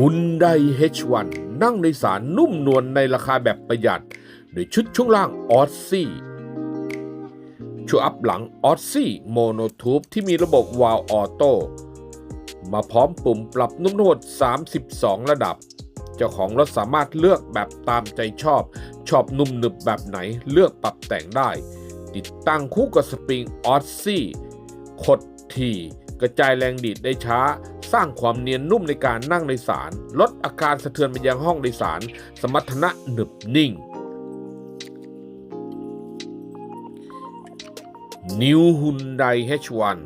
ฮุนได H1 นั่งโดยสารนุ่มนวลในราคาแบบประหยัด โดยชุดช่วงล่างออสซี่ชุดอัพหลังออสซี่โมโนทูบที่มีระบบวาล์วออโต้มาพร้อมปุ่มปรับนุ่มนวด 32 ระดับ เจ้าของรถสามารถเลือกแบบตามใจชอบ ชอบนุ่มหนึบแบบไหนเลือกปรับแต่งได้ ติดตั้งคู่กับสปริงออสซี่ขดทีกระจายแรงดีดได้ช้า สร้างความเนียนนุ่มในการนั่งโดยสารลดอาการสะเทือนไปยังห้องโดยสารสมรรถนะหนึบนิ่ง New Hyundai H1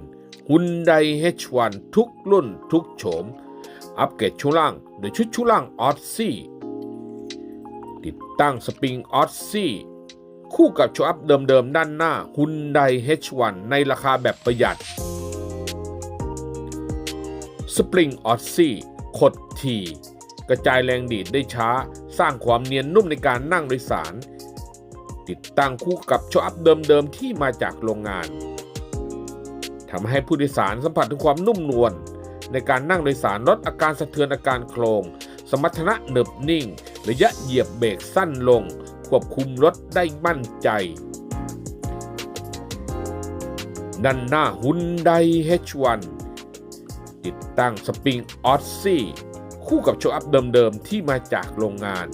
Hyundai H1 ทุกรุ่นทุกโฉม อัปเกรดช่วงล่างโดยชุดช่วงล่างออสซี่ติดตั้งสปริงออสซี่คู่กับโชว์อัพเดิมๆด้านหน้า Hyundai H1 ในราคาแบบประหยัด สปริงออสซี่ขดทีกระจายแรงดีดได้ช้า สร้างความเนียนนุ่มในการนั่งโดยสาร ติดตั้งคู่กับโชว์อัพเดิมๆที่มาจากโรงงานทำให้ผู้โดยสารสัมผัสถึงความนุ่มนวลในการนั่งโดยสารลดอาการสะเทือนอาการโครง สมรรถนะหนึบนิ่ง ระยะเหยียบเบรกสั้นลง ควบคุมรถได้มั่นใจด้านหน้า Hyundai H1 ติดตั้งสปริงออสซี่คู่กับโชว์อัพเดิมๆ ที่มาจากโรงงาน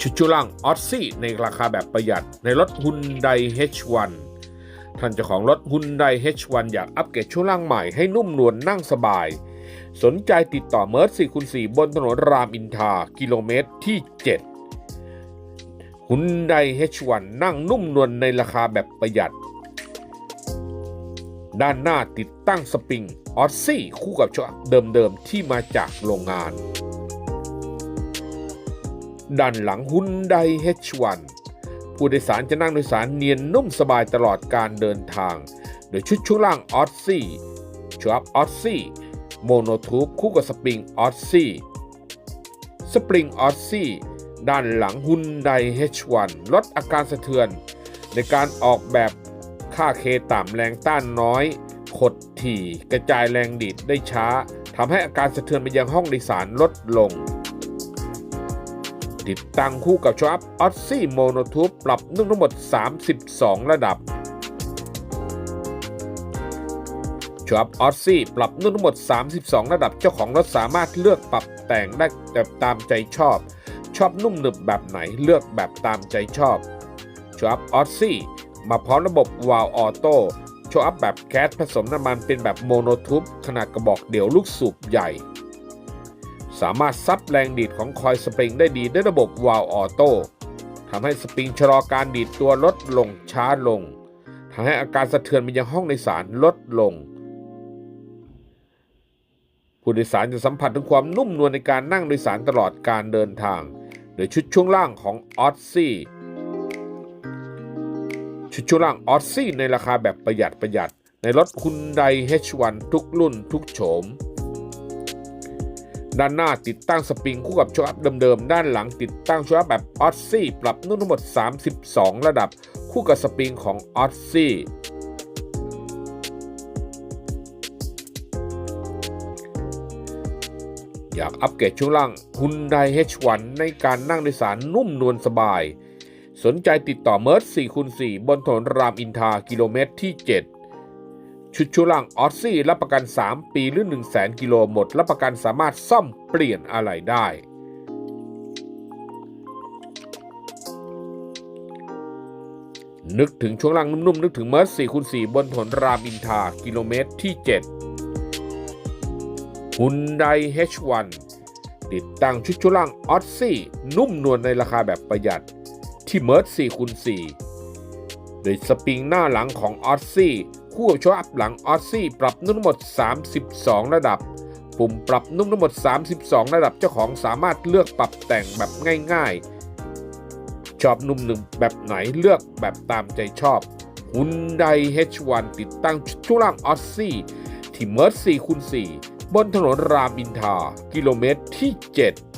ชุดชุล่างออสซี่ในราคาแบบประหยัดในรถ Hyundai H1 ท่านเจ้าของรถ Hyundai H1 อยากอัปเกรดช่วงล่างใหม่ให้นุ่มนวลนั่งสบาย สนใจติดต่อเมิร์ด4คูณ4บนถนนรามอินทากิโลเมตรที่7 Hyundai H1 นั่งนุ่มนวลในราคาแบบประหยัด ด้านหน้าติดตั้งสปริงออสซี่คู่กับโชว์เดิมๆ ที่มาจากโรงงาน ด้านหลัง Hyundai H1 ผู้โดยสารจะนั่งโดยสารเนียนนุ่มสบายตลอดการเดินทาง โดยชุดช่วงล่างออสซี่ชอัพออสซี่โมโนทูบคู่กับสปริงออสซี่สปริงออสซี่ด้านหลัง Hyundai H1 ลดอาการสะเทือน ในการออกแบบ ค่าเคต่ำแรงต้านน้อยขดถี่กระจายแรงดีดได้ช้าทำให้อาการสะเทือนไปยังห้องโดยสารลดลง ติดตั้งคู่กับชอัพออสซี่โมโนทูบปรับนุ่มทั้งหมด 32 ระดับชอัพออสซี่ปรับนุ่มทั้งหมด 32 ระดับเจ้าของรถสามารถเลือกปรับแต่งได้แบบตามใจชอบ ชอบนุ่มหนึบแบบไหนเลือกแบบตามใจชอบชอัพออสซี่ มาพร้อมระบบวาล์วออโต้โชว์อัพแบบแก๊สผสมน้ำมันเป็นแบบโมโนทูบขนาดกระบอกเดี่ยวลูกสูบใหญ่ สามารถซับแรงดีดของคอยสปริงได้ดีด้วยระบบวาล์วออโต้ทำให้สปริงชะลอการดีดตัวลดลงช้าลงทำให้อาการสะเทือนไปยังห้องโดยสารลดลง ผู้โดยสารจะสัมผัสถึงความนุ่มนวลในการนั่งโดยสารตลอดการเดินทาง โดยชุดช่วงล่างของออสซี่ ชุดช่วงล่างออสซี่ในราคาแบบประหยัดประหยัด ในรถคุณได H1 ทุกรุ่นทุกโฉม ด้านหน้าติดตั้งสปริงคู่กับโชว์อัพเดิมๆ ด้านหลังติดตั้งโชว์อัพแบบออสซี่ปรับนุ่มทั้งหมด 32 ระดับคู่กับสปริงของออสซี่อยากอัปเกรดช่วงล่าง Hyundai H1 ในการนั่งโดยสารนุ่มนวลสบาย สนใจติดต่อเมิร์ส4คูณ4บนถนนรามอินทรากิโลเมตรที่ 7 ชุดช่วงล่างออสซี่รับประกัน 3 ปีหรือ 1 0 0 0 0แกิโลหมดรับประกันสามารถซ่อมเปลี่ยนอะไรได้ นึกถึงช่วงล่างนุ่มๆ นึกถึงเมิร์ส4คูณ4บนถนนรามอินทรากิโลเมตรที่ 7 Hyundai H1 ติดตั้งชุดช่วล่างออสซี่นุ่มนวลในราคาแบบประหยัด ที่เมิร์ส4คูณ4โดยสปริงหน้าหลังของออสซี่คู่กับโชอัพหลังออสซี่ปรับนุ่มทั้งหมด 32 ระดับ ปุ่มปรับนุ่มทั้งหมด 32 ระดับเจ้าของสามารถเลือกปรับแต่งแบบง่ายๆ ชอบนุ่มหนึ่งแบบไหนเลือกแบบตามใจชอบ Hyundai H1 ติดตั้งช่วงล่างออสซี่ที่เมิร์ส4คูณ4บนถนนรามอินทรากิโลเมตรที่ 7